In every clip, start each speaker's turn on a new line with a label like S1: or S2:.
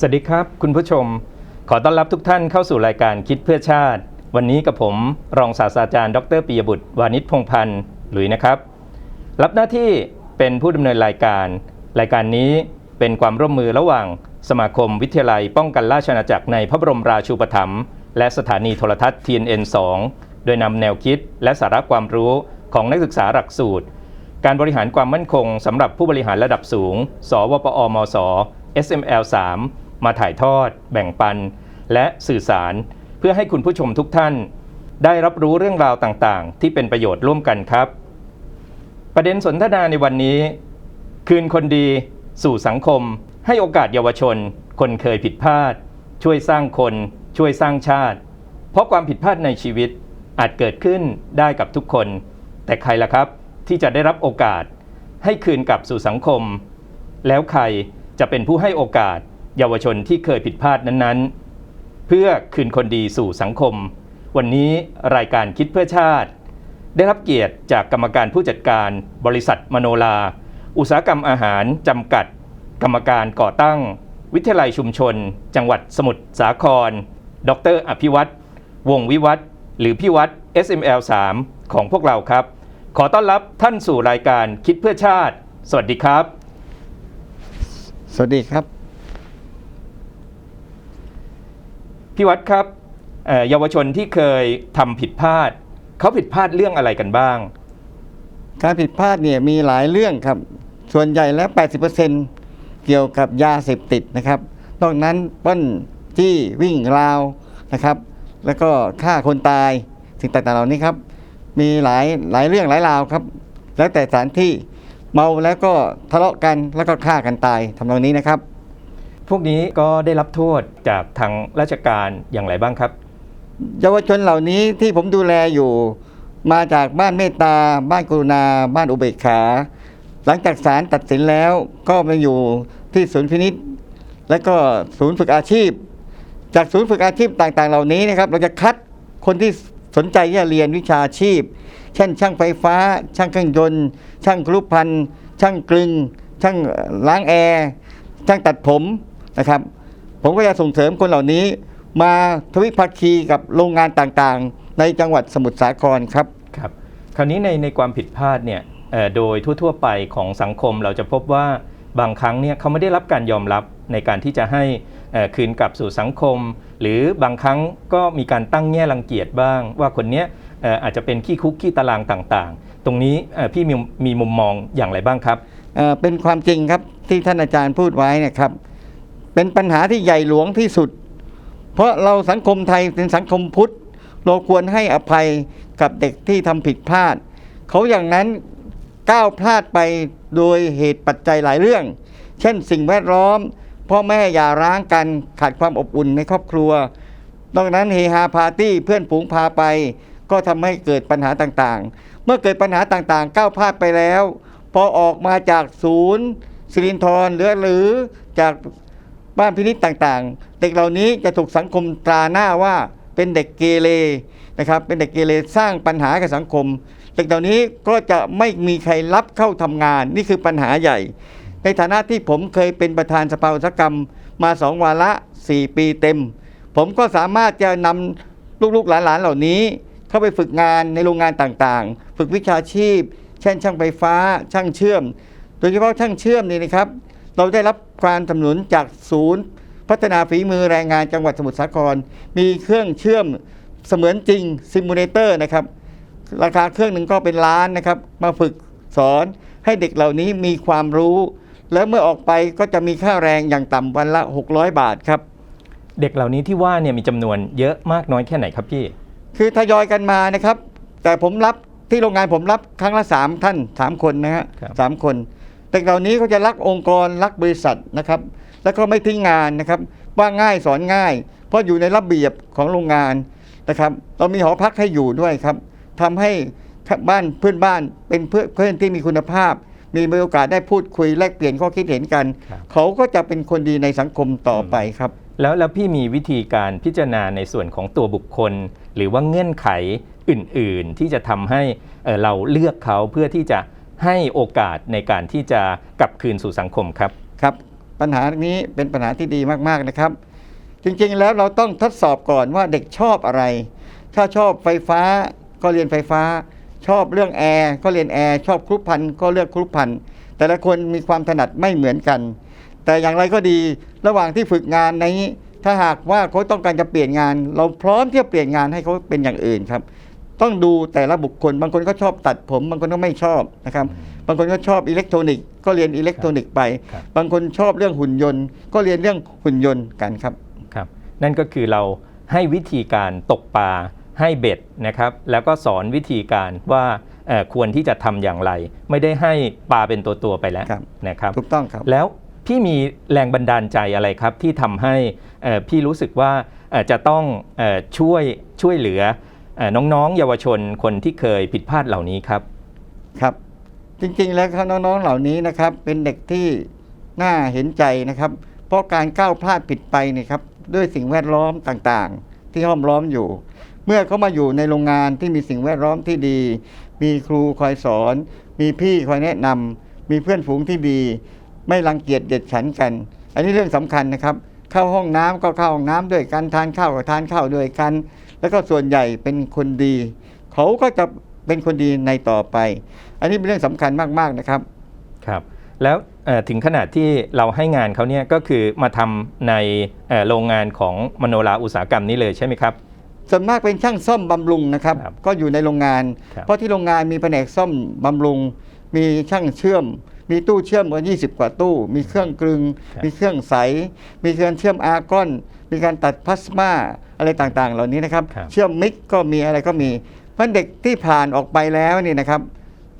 S1: สวัสดีครับ คุณผู้ชม ขอต้อนรับทุกท่านเข้าสู่รายการคิดเพื่อชาติ วันนี้กับผมรองศาสตราจารย์ ดรปิยบุตร วานิชพงพันธ์หลุยนะครับ รับหน้าที่เป็นผู้ดำเนินรายการ รายการนี้เป็นความร่วมมือระหว่าง สมาคมวิทยาลัยป้องกันราชอาณาจักรในพระบรมราชูปถัมภ์และสถานีโทรทัศน์ TNN 2 โดยนำแนวคิดและสาระความรู้ของนักศึกษาหลักสูตร การบริหารความมั่นคงสำหรับผู้บริหารระดับสูง สวปอมส SML 3มาถ่ายทอด แบ่งปัน และสื่อสาร เพื่อให้คุณผู้ชมทุกท่าน ได้รับรู้เรื่องราวต่างๆ ที่เป็นประโยชน์ร่วมกันครับ ประเด็นสนทนาในวันนี้ คืนคนดี สู่สังคม ให้โอกาสเยาวชน คนเคยผิดพลาด ช่วยสร้างคน ช่วยสร้างชาติ เพราะความผิดพลาดในชีวิตอาจเกิดขึ้นได้กับทุกคน แต่ใครล่ะครับที่จะได้รับโอกาส ให้คืนกลับสู่สังคม แล้วใครจะเป็นผู้ให้โอกาสเยาวชนที่เคยผิดพลาดนั้นๆ เพื่อคืนคนดีสู่สังคม วันนี้รายการคิดเพื่อชาติ ได้รับเกียรติจากกรรมการผู้จัดการบริษัทมโนลา อุตสาหกรรมอาหารจำกัด กรรมการก่อตั้ง วิทยาลัยชุมชน จังหวัดสมุทรสาคร ดร อภิวัตรวงศวิวัฒหรือพี่วัด SML 3ของพวกเราครับ ขอต้อนรับท่านสู่รายการคิดเพื่อชาติ สวัสดีครับ
S2: สวัสดีครับ
S1: พี่วัดครับเยาวชนที่เคยทำผิดพลาดเขาผิดพลาดเรื่องอะไรกันบ้าง
S2: การผิดพลาดเนี่ยมีหลายเรื่องครับ ส่วนใหญ่แล้ว 80%เกี่ยวกับยาเสพติดนะครับนอกนั้นป้นที่วิ่งราวนะครับ แล้วก็ฆ่าคนตายสิ่งต่างๆเหล่านี้ครับ มีหลายหลายเรื่องหลายราวครับ แล้วแต่สถานที่เมาแล้วก็ทะเลาะกันแล้วก็ฆ่ากันตายทำนองนี้นะครับ
S1: พวกนี้ก็ได้รับโทษจากทางราชการอย่างไรบ้างครับ
S2: เยาวชนเหล่านี้ที่ผมดูแลอยู่มาจากบ้านเมตตา บ้านกรุณา บ้านอุเบกขา หลังจากศาลตัดสินแล้วก็มาอยู่ที่ศูนย์พินิษและก็ศูนย์ฝึกอาชีพ จากศูนย์ฝึกอาชีพต่างๆ เหล่านี้นะครับเราจะคัดคนที่สนใจที่จะเรียนวิชาชีพ เช่น ช่างไฟฟ้า ช่างเครื่องยนต์ ช่างครุพันธ์ช่างกลึง ช่างล้างแอร์ ช่างตัดผม นะครับ ผมก็จะส่งเสริมคนเหล่านี้ มาทวิภาคีกับโรงงานต่างๆ ในจังหวัดสมุทรสาครครับ
S1: ครับ คราวนี้ในในความผิดพลาดเนี่ยเอ่อโดยทั่วๆไปของสังคมเราจะพบว่าบางครั้งเนี่ยเขาไม่ได้รับการยอมรับในการที่จะให้เอ่อคืนกลับสู่สังคม หรือบางครั้งก็มีการตั้งแง่รังเกียจบ้าง ว่าคนเนี้ยเอ่ออาจจะเป็นขี้คุกขี้ตารางต่างๆ ตรงนี้เอ่อพี่มีมีมุมมองอย่างไรบ้างครับ
S2: เอ่อเป็นความจริงครับที่ท่านอาจารย์พูดไว้นะครับ เป็นปัญหาที่ใหญ่หลวงที่สุด เพราะเราสังคมไทยเป็นสังคมพุทธ เราควรให้อภัยกับเด็กที่ทำผิดพลาด เขาอย่างนั้นก้าวพลาดไปโดยเหตุปัจจัยหลายเรื่อง เช่นสิ่งแวดล้อม พ่อแม่อย่าร้างกันขาดความอบอุ่นในครอบครัวนอกนั้นเฮฮาปาร์ตี้เพื่อนฝูงพาไป ก็ทำให้เกิดปัญหาต่างๆ เมื่อเกิดปัญหาต่างๆ ก้าวพลาดไปแล้ว พอออกมาจากศูนย์สิรินทรหรือหรือจาก บ้านพินิจต่างๆ เด็กเหล่านี้จะถูกสังคมตราหน้าว่าเป็นเด็กเกเรนะครับเป็นเด็กเกเรสร้างปัญหากับสังคม เด็กเหล่านี้ก็จะไม่มีใครรับเข้าทำงานนี่คือปัญหาใหญ่ ในฐานะที่ผมเคยเป็นประธานสภาอุตสาหกรรมมาสองวาระ 4 ปีเต็ม ผมก็สามารถจะนำลูกๆหลานๆเหล่านี้ เข้าไปฝึกงานในโรงงานต่างๆ ฝึกวิชาชีพ เช่นช่างไฟฟ้าช่างเชื่อม โดยเฉพาะช่างเชื่อมนี่นะครับ เราได้รับการสนับสนุนจากศูนย์ พัฒนาฝีมือแรงงานจังหวัดสมุทรสาคร มีเครื่องเชื่อมเสมือนจริงซิมูเลเตอร์นะครับ ราคาเครื่องหนึ่งก็เป็นล้านนะครับ มาฝึกสอนให้เด็กเหล่านี้มีความรู้ แล้วเมื่อออกไปก็จะมีค่าแรงอย่างต่ำวันละ 600 บาทครับ
S1: เด็กเหล่านี้ที่ว่าเนี่ยมีจำนวนเยอะมากน้อยแค่ไหนครับพี่
S2: คือทยอยกันมานะครับ แต่ผมรับที่โรงงานผมรับครั้งละ 3 ท่าน 3 คนนะฮะ
S1: ครับ
S2: สามคน เด็กเหล่านี้เขาจะรักองค์กรรักบริษัทนะครับ แล้วก็ไม่ทิ้งงานนะครับว่าง่ายสอนง่าย เพราะอยู่ในระเบียบของโรงงานนะครับ เรามีหอพักให้อยู่ด้วยครับทำให้บ้านเพื่อนบ้านเป็นเพื่อนเพื่อนที่มีคุณภาพ มีโอกาสได้พูดคุยแลกเปลี่ยนข้อคิดเห็นกัน
S1: ครับ
S2: เขาก็จะเป็นคนดีในสังคมต่อไปครับ
S1: แล้วแล้วพี่มีวิธีการพิจารณาในส่วนของตัวบุคคล หรือว่าเงื่อนไขอื่น ๆ ที่จะทำให้เอ่อเราเลือกเขาเพื่อที่จะ ให้โอกาสในการที่จะกลับคืนสู่สังคมครับ
S2: ครับ ปัญหานี้เป็นปัญหาที่ดีมากๆนะครับ จริงๆแล้วเราต้องทดสอบก่อนว่าเด็กชอบอะไร ถ้าชอบไฟฟ้าก็เรียนไฟฟ้า ชอบเรื่องแอร์ก็เรียนแอร์ชอบครุพันก็เลือกครุพันแต่ละคนมีความถนัดไม่เหมือนกัน แต่อย่างไรก็ดีระหว่างที่ฝึกงานในถ้าหากว่าเขาต้องการจะเปลี่ยนงาน เราพร้อมที่จะเปลี่ยนงานให้เขาเป็นอย่างอื่นครับ ต้องดูแต่ละบุคคล บางคนก็ชอบตัดผม บางคนก็ไม่ชอบนะครับ บางคนก็ชอบอิเล็กทรอนิกส์ก็เรียนอิเล็กทรอนิกส์ไป
S1: ครับ
S2: บางคนชอบเรื่องหุ่นยนต์ ก็เรียนเรื่องหุ่นยนต์กันครับ
S1: ครับนั่นก็คือเราให้วิธีการตกปลาให้เบ็ดนะครับ แล้วก็สอนวิธีการว่าเอ่อควรที่จะทำอย่างไร ไม่ได้ให้ปลาเป็นตัวตัวๆไปแล้ว
S2: ครับ
S1: นะครับ
S2: ถูกต้องครับ
S1: แล้วพี่มีแรงบันดาลใจอะไรครับ ที่ทำให้เอ่อพี่รู้สึกว่าเอ่อจะต้องเออช่วยช่วยเหลือเอ่อ น้องๆ เยาวชนคนที่เคยผิดพลาดเหล่านี้ครับ
S2: ครับ จริงๆ แล้วครับน้องๆ เหล่านี้นะครับ เป็นเด็กที่น่าเห็นใจนะครับ เพราะการก้าวพลาดผิดไปเนี่ยครับด้วยสิ่งแวดล้อมต่างๆ ที่ห้อมล้อมอยู่ เมื่อเขามาอยู่ในโรงงานที่มีสิ่งแวดล้อมที่ดี มีครูคอยสอน มีพี่คอยแนะนำมีเพื่อนฝูงที่ดี ไม่รังเกียจเด็ดฉันกัน อันนี้เรื่องสำคัญนะครับ เข้าห้องน้ำก็เข้าห้องน้ำด้วยกันทานข้าวก็ทานข้าวด้วยกัน แล้วก็ส่วนใหญ่เป็นคนดี เขาก็จะเป็นคนดีในต่อไป อันนี้เป็นเรื่องสำคัญมากๆนะครับ
S1: ครับ แล้วเอ่อถึงขนาดที่เราให้งานเขาเนี่ยก็คือมาทำในเอ่อโรงงานของมโนราอุตสาหกรรมนี้เลยใช่ไหมครับ
S2: ส่วนมากเป็นช่างซ่อมบำรุงนะครับ
S1: ครับ
S2: ก็อยู่ในโรงงาน
S1: ครับ
S2: เพราะที่โรงงานมีแผนกซ่อมบำรุง มีช่างเชื่อม มีตู้เชื่อมกว่า 20 กว่าตู้ มีเครื่องกลึง มีเครื่องใส มีเครื่องเชื่อมอาร์กอน มีการตัดพลาสมาอะไรต่างๆ เหล่านี้นะครับ
S1: ครับ
S2: เชื่อมมิกก็มีอะไรก็มีเพราะเด็กที่ผ่านออกไปแล้วนี่นะครับ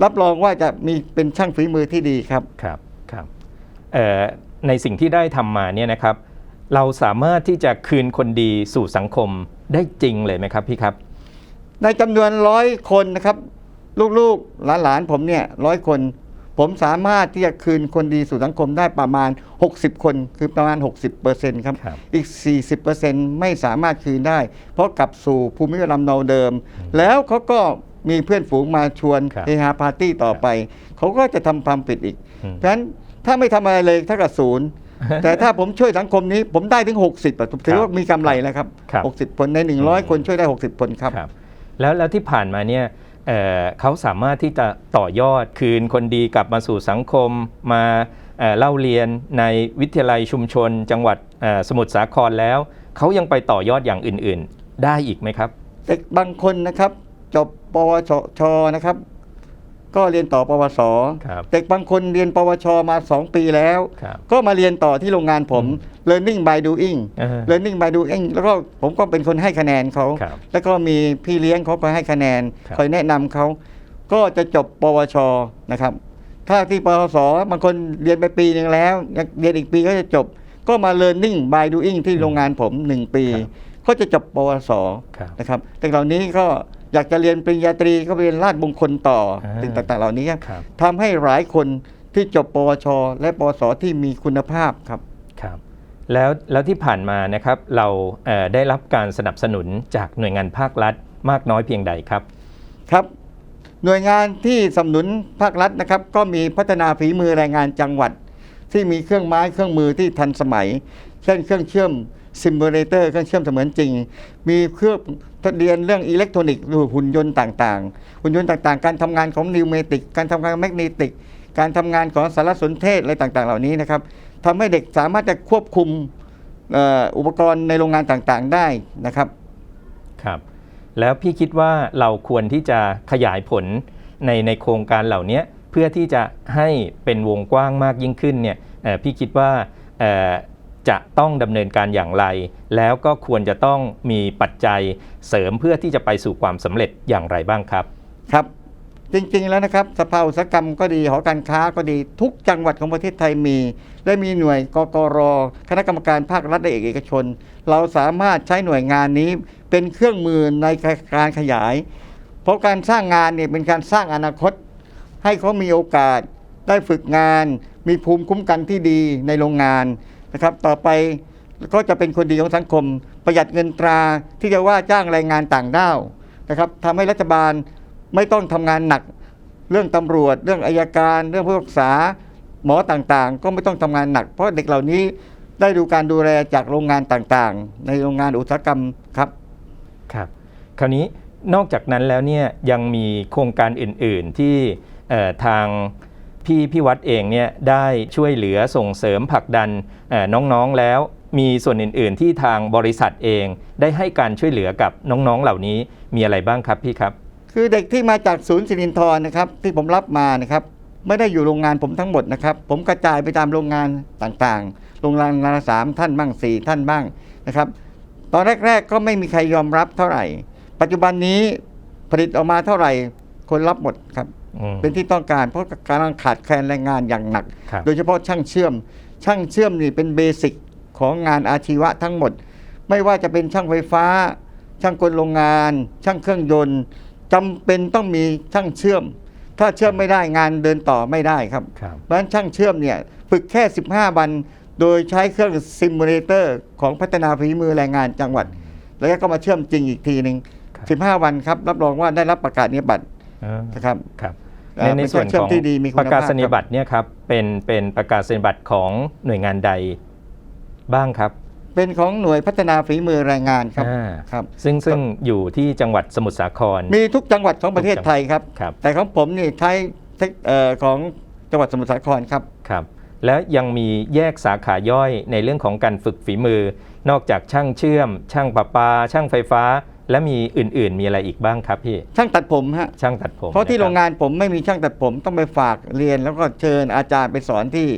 S2: รับรองว่าจะมีเป็นช่างฝีมือที่ดีครับ
S1: ครับครับเอ่อในสิ่งที่ได้ทำมาเนี่ยนะครับ เราสามารถที่จะคืนคนดีสู่สังคมได้จริงเลยไหมครับพี่ครับ
S2: ในจำนวนร้อยคนนะครับ ลูกๆหลานๆผมเนี่ยร้อยคน ผมสามารถที่จะคืนคนดีสู่สังคมได้ประมาณ 60 คนคือประมาณ 60%ครับ
S1: ครับ
S2: อีก 40%ไม่สามารถคืนได้ เพราะกลับสู่ภูมิลำเนาเดิม แล้วเขาก็มีเพื่อนฝูงมาชวน
S1: ครับ
S2: เฮฮาปาร์ตี้ต่อไป เขาก็จะทำความผิดอีก
S1: อืม
S2: เพราะฉะนั้นถ้าไม่ทำอะไรเลยเท่ากับศูนย์แต่ถ้าผมช่วยสังคมนี้ผมได้ถึง 60อะผมถือว่ามีกำไรแล้วครับ
S1: ครับ
S2: 60 คนใน 100 คนช่วยได้ 60 คนครับ
S1: ครับแล้วแล้วที่ผ่านมาเนี่ย เเขาสามารถที่จะต่อยอดคืนคนดีกลับมาสู่สังคมมาเเล่าเรียนในวิทยาลัยชุมชน จังหวัดสมุทรสาครแล้ว เขายังไปต่อยอดอย่างอื่น ๆ ได้อีกไหมครับ
S2: เด็กบางคนนะครับ จบปวชชนะครับ ก็เรียนต่อปวส
S1: ครับ
S2: เด็กบางคนเรียนปวชมา 2 ปีแล้ว
S1: ครับ
S2: ก็มาเรียนต่อที่โรงงานผม learning by doing
S1: อ่าฮะ
S2: learning by doing แล้วก็ผมก็เป็นคนให้คะแนนเขา
S1: ครับ
S2: แล้วก็มีพี่เลี้ยงเขาคอยให้คะแนน
S1: ครับ
S2: คอยแนะนำเขา ก็จะจบปวชนะครับ ถ้าที่ปวสบางคนเรียนไปปีหนึ่งแล้วยังเรียนอีกปีก็จะจบ ก็มา learning by doing ที่โรงงานผม 1 ปี
S1: ครับ
S2: ก็จะจบปวส
S1: ครับ
S2: นะครับแต่เหล่านี้ก็ อยากจะเรียนปริญญาตรีก็ไปเรียนราชมงคลต่อ
S1: อ่า
S2: สิ่งต่างๆ เหล่านี้ครับ
S1: ครับ
S2: ทำให้หลายคนที่จบปวช และปวสที่มีคุณภาพครับ
S1: ครับแล้วแล้วที่ผ่านมานะครับเราเอ่อได้รับการสนับสนุนจากหน่วยงานภาครัฐมากน้อยเพียงใดครับ
S2: ครับ หน่วยงานที่สนับสนุนภาครัฐนะครับ ก็มีพัฒนาฝีมือแรงงานจังหวัด ที่มีเครื่องไม้เครื่องมือที่ทันสมัย เช่นเครื่องเชื่อมซิมูเลเตอร์เครื่องเชื่อมเสมือนจริง มีเครื่อง เรียนเรื่องอิเล็กทรอนิกส์หรือหุ่นยนต์ต่างๆ หุ่นยนต์ต่างๆ การทำงานของนิวเมติก การทำงานแมกเนติก การทำงานของสารสนเทศอะไรต่างๆ เหล่านี้นะครับทำให้เด็กสามารถจะควบคุมอุปกรณ์ในโรงงานต่างๆได้นะครับ
S1: ครับ แล้วพี่คิดว่าเราควรที่จะขยายผลในในโครงการเหล่านี้เพื่อที่จะให้เป็นวงกว้างมากยิ่งขึ้นเนี่ยพี่คิดว่า จะต้องดำเนินการอย่างไร แล้วก็ควรจะต้องมีปัจจัยเสริมเพื่อที่จะไปสู่ความสำเร็จอย่างไรบ้างครับ
S2: ครับจริงๆแล้วนะครับสภาอุตสาหกรรมก็ดีหอการค้าก็ดีทุกจังหวัดของประเทศไทยมี และมีหน่วยกกรคณะกรรมการภาครัฐและเอกชน เราสามารถใช้หน่วยงานนี้เป็นเครื่องมือในการขยาย เพราะการสร้างงานเนี่ยเป็นการสร้างอนาคต ให้เขามีโอกาสได้ฝึกงาน มีภูมิคุ้มกันที่ดีในโรงงาน นะครับ ต่อไปก็จะเป็นคนดีของสังคม ประหยัดเงินตราที่จะว่าจ้างแรงงานต่างด้าวนะครับทำให้รัฐบาลไม่ต้องทำงานหนัก เรื่องตำรวจ เรื่องอายการ เรื่องผู้รักษาหมอต่างๆ ก็ไม่ต้องทำงานหนัก เพราะเด็กเหล่านี้ได้ดูการดูแลจากโรงงานต่างๆ ในโรงงานอุตสาหกรรมครับ
S1: ครับ คราวนี้นอกจากนั้นแล้วเนี่ยยังมีโครงการอื่นๆที่ทาง พี่พี่วัดเองเนี่ยได้ช่วยเหลือส่งเสริมผลักดันน้องๆแล้ว มีส่วนอื่น ๆ ที่ทางบริษัทเองได้ให้การช่วยเหลือกับน้องๆเหล่านี้มีอะไรบ้างครับพี่ครับ
S2: คือเด็กที่มาจากศูนย์สิรินทรนะครับที่ผมรับมานะครับไม่ได้อยู่โรงงานผมทั้งหมดนะครับ ผมกระจายไปตามโรงงานต่างๆ โรงงานละสามท่านบ้างสี่ท่านบ้างนะครับ ตอนแรก ๆ ก็ไม่มีใครยอมรับเท่าไหร่ ปัจจุบันนี้ผลิตออกมาเท่าไหร่ คนรับหมดครับ เป็นที่ต้องการเพราะการขาดแคลนแรงงานอย่างหนัก
S1: ครับ
S2: โดยเฉพาะช่างเชื่อม ช่างเชื่อมนี่เป็นเบสิกของงานอาชีวะทั้งหมด ไม่ว่าจะเป็นช่างไฟฟ้า ช่างกลโรงงาน ช่างเครื่องยนต์จำเป็นต้องมีช่างเชื่อม ถ้าเชื่อมไม่ได้งานเดินต่อไม่ได้ครับ
S1: ครับ
S2: เพราะฉะนั้นช่างเชื่อมเนี่ยฝึกแค่ 15 วัน โดยใช้เครื่องซิมูเลเตอร์ของพัฒนาฝีมือแรงงานจังหวัด แล้วก็มาเชื่อมจริงอีกทีหนึ่ง
S1: ครับ
S2: 15 วันครับรับรองว่าได้รับประกาศนียบัตร
S1: อ่า
S2: นะครับ
S1: ครับ
S2: เอ่
S1: ใน
S2: อ
S1: ใน
S2: เป็น
S1: ส่วน
S2: เครื่
S1: ข
S2: อ
S1: องง
S2: ที่ดีมีคุณ
S1: ประกาศนีย
S2: ภาพครับ
S1: บัตรเนี่ยครับเป็นเป็นประกาศนียบัตรของหน่วยงานใดบ้างครับ
S2: เป็นของหน่วยพัฒนาฝีมือแรงงานครับ
S1: อ่า
S2: ครับ
S1: ซึ่งซึ่งอยู่ที่จังหวัดสมุทรสาคร
S2: มีทุกจังหวัดของประเทศไทยครับ
S1: ครับ
S2: แต่ของผมนี่ใช้เทคเอ่อของจังหวัดสมุทรสาครครับ
S1: ครับ แล้วยังมีแยกสาขาย่อยในเรื่องของการฝึกฝีมือ นอกจากช่างเชื่อม ช่างประปา ช่างไฟฟ้า และมีอื่นๆ มีอะไรอีกบ้างครับพี่
S2: ช่างตัดผมฮะ
S1: ช่างตัดผม
S2: เพราะที่
S1: คบ
S2: โรงงานผมไม่มีช่างตัดผมต้องไปฝากเรียน แล้วก็เชิญอาจารย์ไปสอนที่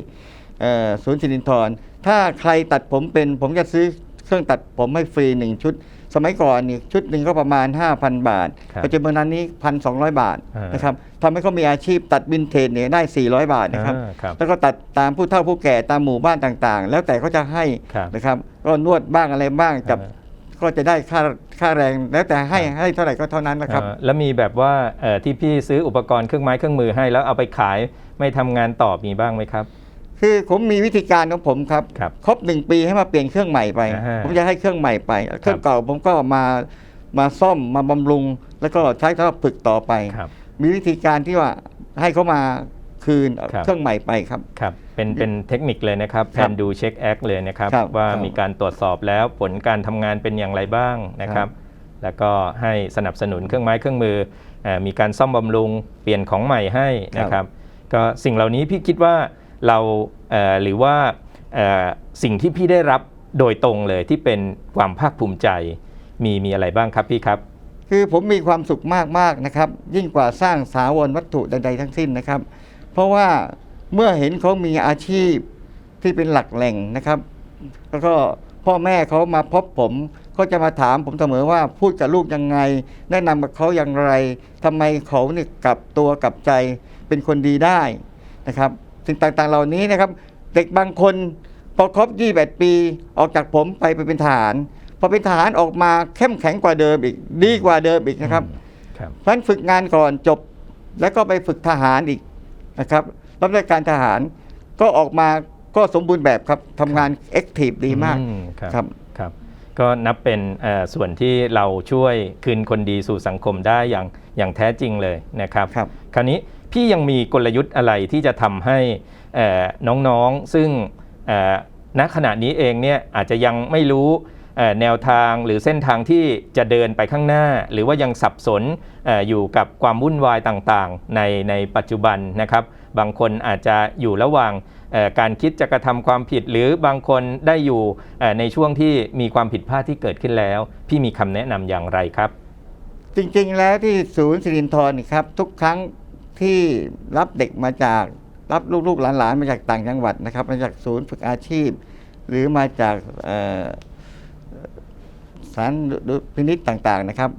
S2: เอ่อศูนย์สิรินทรถ้าใครตัดผมเป็น ผมจะซื้อเครื่องตัดผมให้ฟรีหนึ่งชุด สมัยก่อนนี่ชุดหนึ่งก็ประมาณ 5,000 บาท
S1: ครับ
S2: ปัจจุบันนี้ 1,200 บาท
S1: อ่าน
S2: นะครับทำให้เขามีอาชีพตัดวินเทจเนี่ยได้ 400 บาทนะครับ
S1: อ่าครับ
S2: แล้วก็ตัดตามผู้เฒ่าผู้แก่ตามหมู่บ้านต่างๆ แล้วแต่เขาจะให้
S1: ครับ
S2: นะครับ ก็นวดบ้างอะไรบ้างจับ
S1: อ่า
S2: ก็จะได้ค่าค่าแรงแล้วแต่ให้ให้เท่าไหร่ก็เท่านั้นนะครับ
S1: เอ่อแล้วมีแบบว่าเอ่อที่พี่ซื้ออุปกรณ์เครื่องไม้เครื่องมือให้แล้วเอาไปขายไม่ทำงานต่อมีบ้างไหมครับ
S2: คือผมมีวิธีการของผมครับ
S1: ครับ
S2: ครบหนึ่งปีให้มาเปลี่ยนเครื่องใหม่ไป
S1: อ่าฮะ
S2: ผมจะให้เครื่องใหม่ไป เครื่องเก่าผมก็มามาซ่อมมาบำรุง แล้วก็ใช้สำหรับฝึกต่อไป
S1: ครับ
S2: มีวิธีการที่ว่าให้เขามา คืน
S1: ครับ
S2: เครื่องใหม่ไปครับ
S1: ครับเป็นเป็นเทคนิคเลยนะครับแผ
S2: ครับ
S1: นดูเช็คแอคเลยนะครับ
S2: ครับ
S1: ว่า
S2: ครับ
S1: มีการตรวจสอบแล้วผลการทำงานเป็นอย่างไรบ้างนะค
S2: ครั
S1: รับ
S2: บ
S1: แล้วก็ให้สนับสนุนเครื่องไม้เครื่องมือเอ่อมีการซ่อมบำรุงเปลี่ยนของใหม่ให้นะครับ ก็สิ่งเหล่านี้พี่คิดว่าเราเอ่อหรือว่าเอ่อสิ่งที่พี่ได้รับโดยตรงเลยที่เป็นความภาคภูมิใจ มีมีอะไรบ้างครับพี่ครับ
S2: คือผมมีความสุขมากๆนะครับ ยิ่งกว่าสร้างสาวรวัตถุใดๆทั้งสิ้นนะครับ เพราะว่าเมื่อเห็นเขามีอาชีพที่เป็นหลักแหล่งนะครับ แล้วก็พ่อแม่เขามาพบผมก็จะมาถามผมเสมอว่าพูดกับลูกยังไง แนะนำกับเขาอย่างไรทำไมเขาเนี่ยกลับตัวกลับใจเป็นคนดีได้นะครับ สิ่งต่างๆเหล่านี้นะครับ เด็กบางคนพอครบ21ปีออกจากผมไปไปเป็นทหารพอเป็นทหารออกมาเข้มแข็งกว่าเดิมอีกดีกว่าเดิมอีกนะครับ
S1: ครับ
S2: เพราะฉะนั้นฝึกงานก่อนจบ แล้วก็ไปฝึกทหารอีก นะครับรับราชการทหารก็ออกมาก็สมบูรณ์แบบครับทำงานแอคทีฟดีมาก
S1: อืครับ
S2: ครับ
S1: ครับก็นับเป็นเอ่อส่วนที่เราช่วยคืนคนดีสู่สังคมได้อย่างอย่างแท้จริงเลยนะครับ
S2: ครับ
S1: คราวนี้พี่ยังมีกลยุทธ์อะไรที่จะทำให้เอ่อน้องๆซึ่งเอ่อณขณะนี้เองเนี่ยอาจจะยังไม่รู้เอ่อ แนวทางหรือเส้นทางที่จะเดินไปข้างหน้า หรือว่ายังสับสนออยู่กับความวุ่นวายต่างๆ ในในปัจจุบันนะครับ บางคนอาจจะอยู่ระหว่างการคิดจะกระทำความผิด หรือบางคนได้อยู่ในช่วงที่มีความผิดพลาดที่เกิดขึ้นแล้ว พี่มีคำแนะนำอย่างไรครับ
S2: จริงๆแล้วที่ศูนย์สิรินทรนี่ครับ ทุกครั้งที่รับเด็กมาจากรับลูกๆหลานๆมาจากต่างจังหวัดนะครับ มาจากศูนย์ฝึกอาชีพ หรือมาจาก สารพินิษต่างๆนะครับ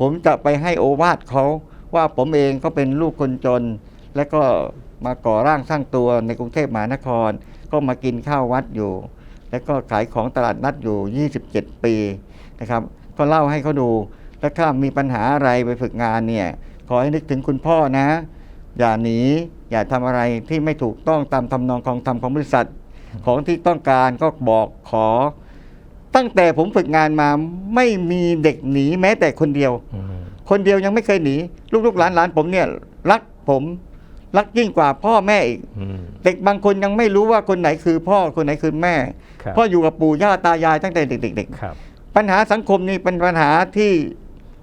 S2: ผมจะไปให้โอวาทเขาว่าผมเองก็เป็นลูกคนจน และก็มาก่อร่างสร้างตัวในกรุงเทพมหานคร ก็มากินข้าววัดอยู่ แล้วก็ขายของตลาดนัดอยู่ 27 ปีนะครับ ก็เล่าให้เขาดูแล้วถ้ามีปัญหาอะไรไปฝึกงานเนี่ยขอให้นึกถึงคุณพ่อนะ อย่าหนีอย่าทำอะไรที่ไม่ถูกต้องตามทำนองของธรรมของบริษัท ของที่ต้องการก็บอกขอ ตั้งแต่ผมฝึกงานมาไม่มีเด็กหนีแม้แต่คนเดียว
S1: อืม
S2: คนเดียวยังไม่เคยหนี ลูกๆหลานๆผมเนี่ยรักผมรักยิ่งกว่าพ่อแม่อีก
S1: อืม
S2: เด็กบางคนยังไม่รู้ว่าคนไหนคือพ่อคนไหนคือแม่
S1: ครับ
S2: เพ่ออยู่กับปู่ย่าตายายตั้งแต่เด็ก
S1: ครับ
S2: ๆปัญหาสังคมนี่เป็นปัญหาที่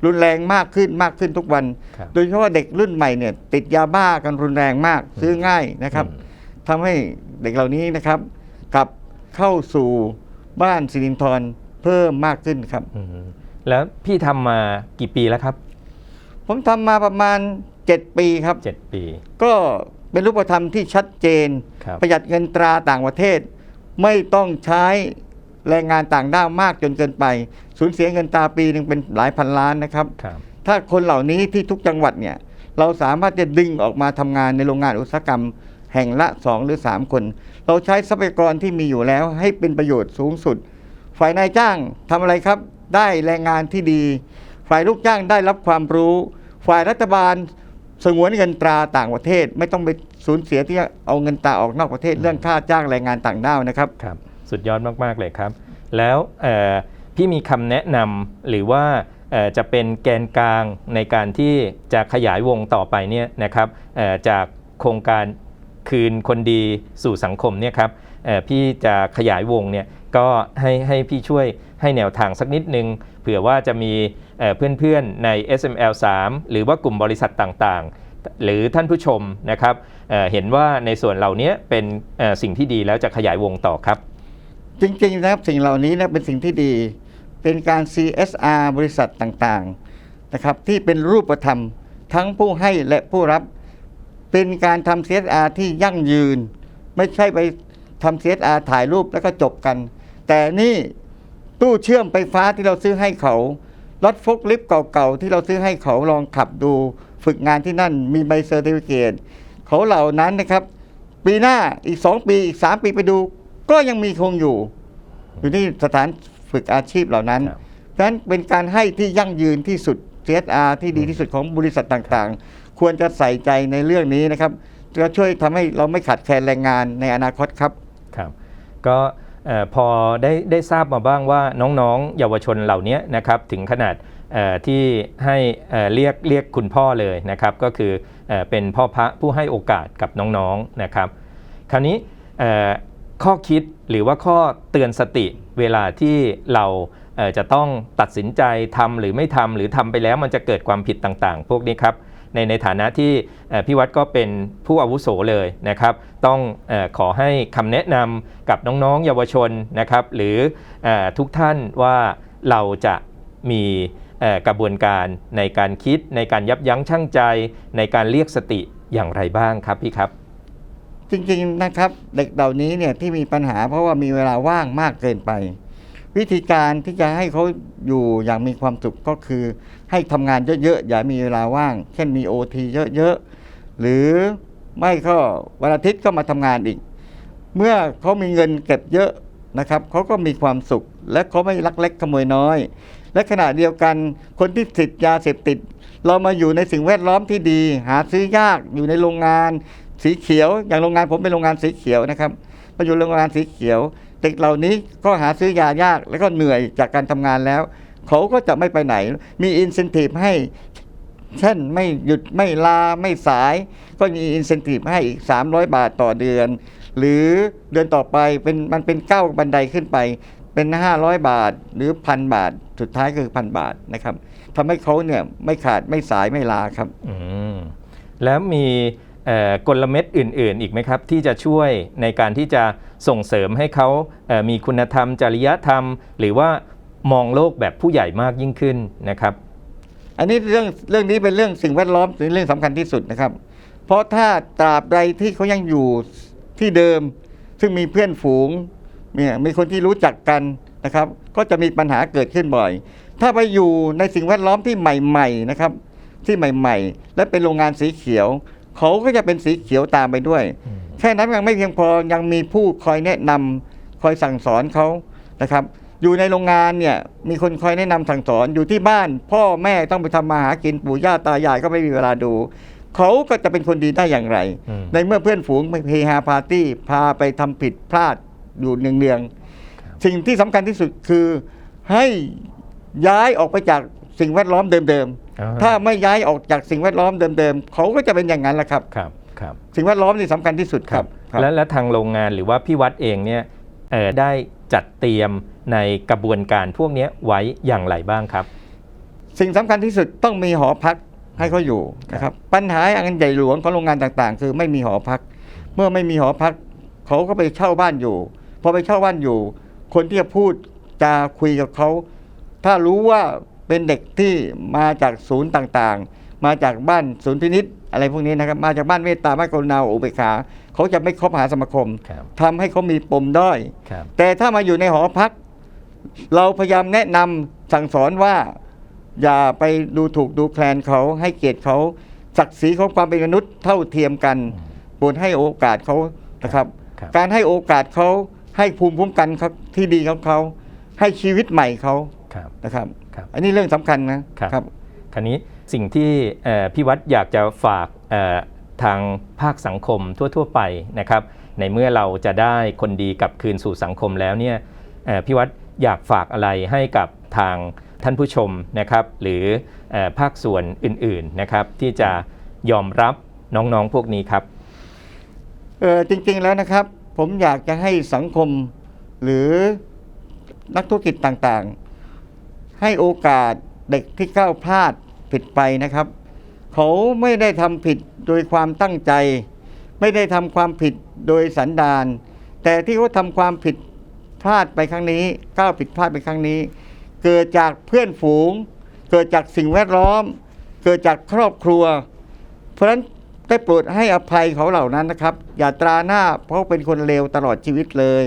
S2: รุนแรงมากขึ้นมากขึ้นทุกวัน
S1: ครับ
S2: โดยเฉพาะเด็กรุ่นใหม่เนี่ย ติดยาบ้ากันรุนแรงมากซื้อง่ายนะครับ
S1: อืม
S2: ทำให้เด็กเหล่านี้นะครับกลับเข้าสู่ บ้านสิรินทรเพิ่มมากขึ้นครับ
S1: อืมแล้วพี่ทำมากี่ปีแล้วครับ
S2: ผมทำมาประมาณ 7 ปีครับ
S1: เจ็ดปี
S2: ก็เป็นรูปธรรมที่ชัดเจน
S1: ครับ
S2: ประหยัดเงินตราต่างประเทศ ไม่ต้องใช้แรงงานต่างด้าวมากจนเกินไป สูญเสียเงินตราปีหนึ่งเป็นหลายพันล้านนะครับ
S1: ครับ
S2: ถ้าคนเหล่านี้ที่ทุกจังหวัดเนี่ยเราสามารถจะดึงออกมาทำงานในโรงงานอุตสาหกรรม แห่งละ 2 หรือ 3 คน เราใช้ทรัพยากรที่มีอยู่แล้วให้เป็นประโยชน์สูงสุด ฝ่ายนายจ้างทำอะไรครับ ได้แรงงานที่ดี ฝ่ายลูกจ้างได้รับความรู้ ฝ่ายรัฐบาลสงวนเงินตราต่างประเทศ ไม่ต้องไปสูญเสียที่จะเอาเงินตราออกนอกประเทศเรื่องค่าจ้างแรงงานต่างด้าวนะครับ
S1: ครับ สุดยอดมากๆเลยครับ แล้วเอ่อพี่มีคำแนะนำหรือว่าเอ่อจะเป็นแกนกลางในการที่จะขยายวงต่อไปเนี่ยนะครับเอ่อจากโครงการ คืนคนดีสู่สังคมเนี่ยครับพี่จะขยายวงเนี่ยก็ให้ให้พี่ช่วยให้แนวทางสักนิดนึง เผื่อว่าจะมีเพื่อนๆใน SML 3 หรือว่ากลุ่มบริษัทต่างๆ หรือท่านผู้ชมนะครับเเห็นว่าในส่วนเหล่านี้เป็นสิ่งที่ดีแล้วจะขยายวงต่อครับ
S2: จริงๆนะครับสิ่งเหล่านี้นะเป็นสิ่งที่ดี เป็นการ CSR บริษัทต่างๆนะครับที่เป็นรูปธรรมทั้งผู้ให้และผู้รับ เป็นการทำ CSR ที่ยั่งยืน ไม่ใช่ไปทำ CSR ถ่ายรูปแล้วก็จบกัน แต่นี่ตู้เชื่อมไฟฟ้าที่เราซื้อให้เขารถฟกลิฟต์เก่าๆที่เราซื้อให้เขาลองขับดู ฝึกงานที่นั่นมีใบเซอร์ติฟิเคตเขาเหล่านั้นนะครับ ปีหน้าอีก 2 ปีอีก 3 ปีไปดู ก็ยังมีคงอยู่ อยู่ที่สถานฝึกอาชีพเหล่านั้น
S1: ครับ
S2: เพราะฉะนั้นเป็นการให้ที่ยั่งยืนที่สุด CSR ที่ดีที่สุดของบริษัทต่างๆ ควรจะใส่ใจในเรื่องนี้นะครับจะช่วยทำให้เราไม่ขาดแคลนแรงงานในอนาคตครับ
S1: ครับ ก็พอได้ได้ทราบมาบ้างว่าน้องๆ เยาวชนเหล่านี้นะครับถึงขนาดที่ให้เรียกเรียกคุณพ่อเลยนะครับก็คือเอเป็นพ่อพระผู้ให้โอกาสกับน้องๆนะครับ คราวนี้ข้อคิดหรือว่าข้อเตือนสติเวลาที่เราเจะต้องตัดสินใจทำหรือไม่ทำหรือทำไปแล้วมันจะเกิดความผิดต่างๆ พวกนี้ครับ ในในฐานะที่พี่วัดก็เป็นผู้อาวุโสเลยนะครับ ต้องอขอให้คำแนะนำกับน้องๆ เยาวชนนะครับ หรืออทุกท่านว่าเราจะมีกระบวนการในการคิดในการยับยั้งชั่งใจ ในการเรียกสติอย่างไรบ้างครับพี่ครับ
S2: จริงๆนะครับ เด็กเหล่านี้เนี่ยที่มีปัญหาเพราะว่ามีเวลาว่างมากเกินไป วิธีการที่จะให้เขาอยู่อย่างมีความสุขก็คือ ให้ทำงานเยอะๆ อย่ามีเวลาว่าง เช่นมีโอทีเยอะๆ หรือไม่ก็วันอาทิตย์ก็มาทำงานอีก เมื่อเขามีเงินเก็บเยอะนะครับเขาก็มีความสุข และเขาไม่ลักเล็กขโมยน้อย และขณะเดียวกันคนที่ติดยาเสพติด เรามาอยู่ในสิ่งแวดล้อมที่ดี หาซื้อยากอยู่ในโรงงาน สีเขียว อย่างโรงงานผมเป็นโรงงานสีเขียวนะครับมาอยู่โรงงานสีเขียวเด็กเหล่านี้ก็หาซื้อยายาก แล้วก็เหนื่อยจากการทำงานแล้ว เขาก็จะไม่ไปไหน มีอินเซนティブให้ เช่นไม่หยุดไม่ลาไม่สาย ก็มีอินเซนティブให้อีก 300 บาทต่อเดือน หรือเดือนต่อไปเป็นมันเป็นเก้าบันไดขึ้นไป เป็น 500 บาทหรือพันบาท สุดท้ายก็คือพันบาทนะครับทำให้เขาเนี่ยไม่ขาดไม่สายไม่ลาครับ
S1: อืมแล้วมีเอ่อกลเม็ดอื่น ๆ อีกไหมครับ ที่จะช่วยในการที่จะส่งเสริมให้เขาเอ่อมีคุณธรรม จริยธรรม หรือว่า มองโลกแบบผู้ใหญ่มากยิ่งขึ้นนะครับ
S2: อันนี้เรื่องเรื่องนี้เป็นเรื่องสิ่งแวดล้อมเป็นเรื่องสำคัญที่สุดนะครับ เพราะถ้าตราบใดที่เขายังอยู่ที่เดิม ซึ่งมีเพื่อนฝูงเนี่ยมีคนที่รู้จักกันนะครับ ก็จะมีปัญหาเกิดขึ้นบ่อย ถ้าไปอยู่ในสิ่งแวดล้อมที่ใหม่ ๆนะครับ ที่ใหม่ ๆ และเป็นโรงงานสีเขียว เขาก็จะเป็นสีเขียวตามไปด้วย
S1: อืม
S2: แค่นั้นยังไม่เพียงพอยังมีผู้คอยแนะนำคอยสั่งสอนเขานะครับ อยู่ในโรงงานเนี่ยมีคนคอยแนะนำสั่งสอนอยู่ที่บ้าน พ่อแม่ต้องไปทำมาหากินปู่ย่าตายายก็ไม่มีเวลาดู เขาก็จะเป็นคนดีได้อย่างไร
S1: อืม
S2: ในเมื่อเพื่อนฝูงไปเฮฮาปาร์ตี้พาไปทำผิดพลาดอยู่เนืองๆสิ่งที่สำคัญที่สุดคือให้ย้ายออกไปจากสิ่งแวดล้อมเดิม
S1: อ่
S2: ๆถ้าไม่ย้ายออกจากสิ่งแวดล้อมเดิมๆเขาก็จะเป็นอย่างนั้นแหละครับ
S1: ครับครับ
S2: สิ่งแวดล้อมนี่สำคัญที่สุดครับครับ
S1: และและทางโรงงานหรือว่าพี่วัดเองเนี่ยเอ่อ ได้จัดเตรียมในกระบวนการพวกเนี้ยไว้อย่างไรบ้างครับ
S2: สิ่งสำคัญที่สุดต้องมีหอพักให้เขาอยู่นะครับปัญหาอันใหญ่หลวงของโรงงานต่างๆ คือไม่มีหอพัก เมื่อไม่มีหอพัก เขาก็ไปเช่าบ้านอยู่พอไปเช่าบ้านอยู่ คนที่จะพูดจะคุยกับเขา ถ้ารู้ว่าเป็นเด็กที่มาจากศูนย์ต่างๆ มาจากบ้านศูนย์พินิษอะไรพวกนี้นะครับ มาจากบ้านเมตตาบ้านกรุณาอุเบกขาเขาจะไม่คบหาสมาคม
S1: ครับ
S2: ทำให้เขามีปมด้อย
S1: ครับ
S2: แต่ถ้ามาอยู่ในหอพัก เราพยายามแนะนำสั่งสอนว่า อย่าไปดูถูกดูแคลนเขาให้เกียรติเขาศักดิ์ศรีของความเป็นมนุษย์เท่าเทียมกันโปรดให้โอกาสเขานะครับ
S1: ครับ
S2: การให้โอกาสเขาให้ภูมิคุ้มกันเขาที่ดีของเขาให้ชีวิตใหม่เขา
S1: ครับ
S2: นะครับ
S1: ครับ
S2: อันนี้เรื่องสำคัญนะครับ ครับ
S1: คราวนี้สิ่งที่พี่วัดอยากจะฝากทางภาคสังคมทั่ว ๆ ไปนะครับ ในเมื่อเราจะได้คนดีกลับคืนสู่สังคมแล้วเนี่ยพี่วัดอยากฝากอะไรให้กับทางท่านผู้ชมนะครับ หรือออภาคส่วนอื่น ๆนะครับ ที่จะยอมรับน้องๆพวกนี้ครับ
S2: เออจริงๆแล้วนะครับ ผมอยากจะให้สังคมหรือนักธุรกิจต่างๆ ให้โอกาสเด็กที่ก้าวพลาด ผิดไปนะครับ เขาไม่ได้ทำผิดโดยความตั้งใจ ไม่ได้ทำความผิดโดยสันดาน แต่ที่เขาทำความผิดพลาดไปครั้งนี้ก้าวผิดพลาดไปครั้งนี้ เกิดจากเพื่อนฝูง เกิดจากสิ่งแวดล้อม เกิดจากครอบครัว เพราะฉะนั้นได้โปรดให้อภัยเขาเหล่านั้นนะครับ อย่าตราหน้าเพราะเป็นคนเลวตลอดชีวิตเลย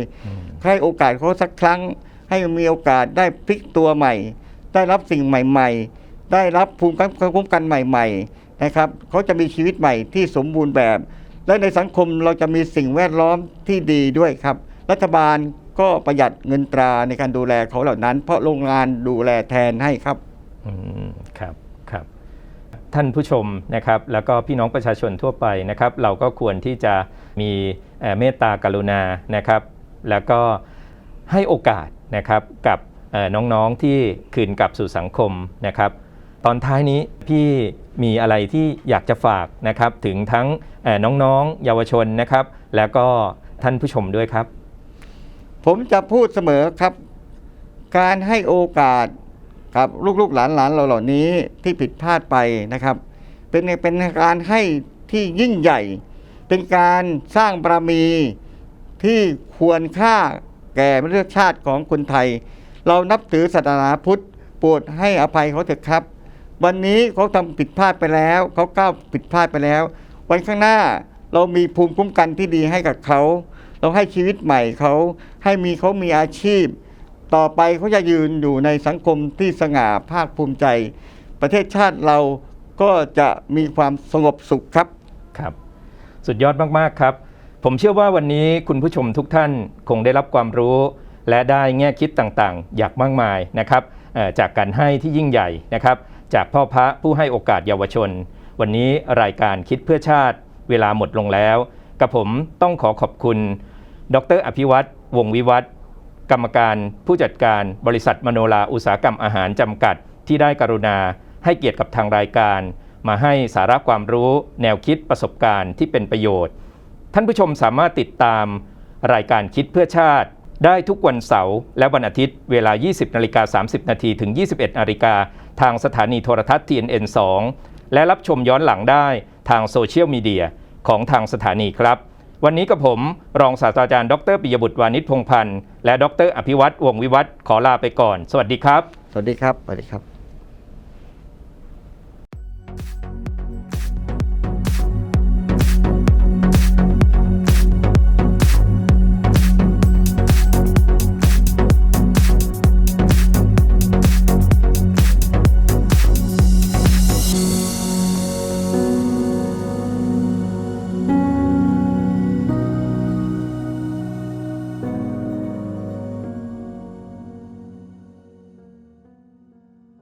S2: ให้โอกาสเขาสักครั้ง ให้มีโอกาสได้พลิกตัวใหม่ ได้รับสิ่งใหม่ ๆ ได้รับภูมิคุ้มกันใหม่ๆนะครับเขาจะมีชีวิตใหม่ที่สมบูรณ์แบบ และในสังคมเราจะมีสิ่งแวดล้อมที่ดีด้วยครับ รัฐบาลก็ประหยัดเงินตราในการดูแลเขาเหล่านั้น เพราะโรงงานดูแลแทนให้ครับ
S1: อืมครับครับ ท่านผู้ชมนะครับ แล้วก็พี่น้องประชาชนทั่วไปนะครับ เราก็ควรที่จะมีเมตตากรุณานะครับ แล้วก็ให้โอกาสนะครับกับน้องๆที่คืนกลับสู่สังคมนะครับ ตอนท้ายนี้พี่มีอะไรที่อยากจะฝากนะครับ ถึงทั้งเอ่อน้องๆ เยาวชนนะครับ แล้วก็ท่านผู้ชมด้วยครับ
S2: ผมจะพูดเสมอครับ การให้โอกาสกับลูกๆหลานๆเราเหล่านี้ที่ผิดพลาดไปนะครับ เป็นเป็นการให้ที่ยิ่งใหญ่ เป็นการสร้างบารมีที่ควรค่าแก่มนุษยชาติของคนไทย เรานับถือศาสนาพุทธโปรดให้อภัยเขาเถอะครับ วันนี้เขาทำผิดพลาดไปแล้วเขาก้าวผิดพลาดไปแล้ว วันข้างหน้าเรามีภูมิคุ้มกันที่ดีให้กับเขา เราให้ชีวิตใหม่เขาให้มีเขามีอาชีพ ต่อไปเขาจะยืนอยู่ในสังคมที่สง่าภาคภูมิใจ ประเทศชาติเราก็จะมีความสงบสุขครับ
S1: ครับ สุดยอดมากๆครับ ผมเชื่อว่าวันนี้คุณผู้ชมทุกท่านคงได้รับความรู้ และได้แง่คิดต่างๆ อย่างมากมายนะครับจากการให้ที่ยิ่งใหญ่นะครับ จากพ่อพระผู้ให้โอกาสเยาวชน วันนี้รายการคิดเพื่อชาติ เวลาหมดลงแล้ว กับผมต้องขอขอบคุณ ดรอภิวัตวงวิวัฒกรรมการผู้จัดการบริษัทมโนลาอุตสาหกรรมอาหารจำกัด ที่ได้กรุณาให้เกียรติกับทางรายการ มาให้สาระความรู้แนวคิดประสบการณ์ที่เป็นประโยชน์ ท่านผู้ชมสามารถติดตามรายการคิดเพื่อชาติ ได้ทุกวันเสาร์และวันอาทิตย์เวลา 20นาฬิกา30นาทีถึง 21นาฬิกาทางสถานีโทรทัศน์ TNN 2 และรับชมย้อนหลังได้ทางโซเชียลมีเดียของทางสถานีครับ วันนี้กับผมรองศาสตราจารย์ดรปิยบุตรวานิชพงพันธ์และดรอภิวัตรวงวิวัฒขอลาไปก่อน สวัสดีครับ
S2: สวัสดีครับ สวัสดีครับ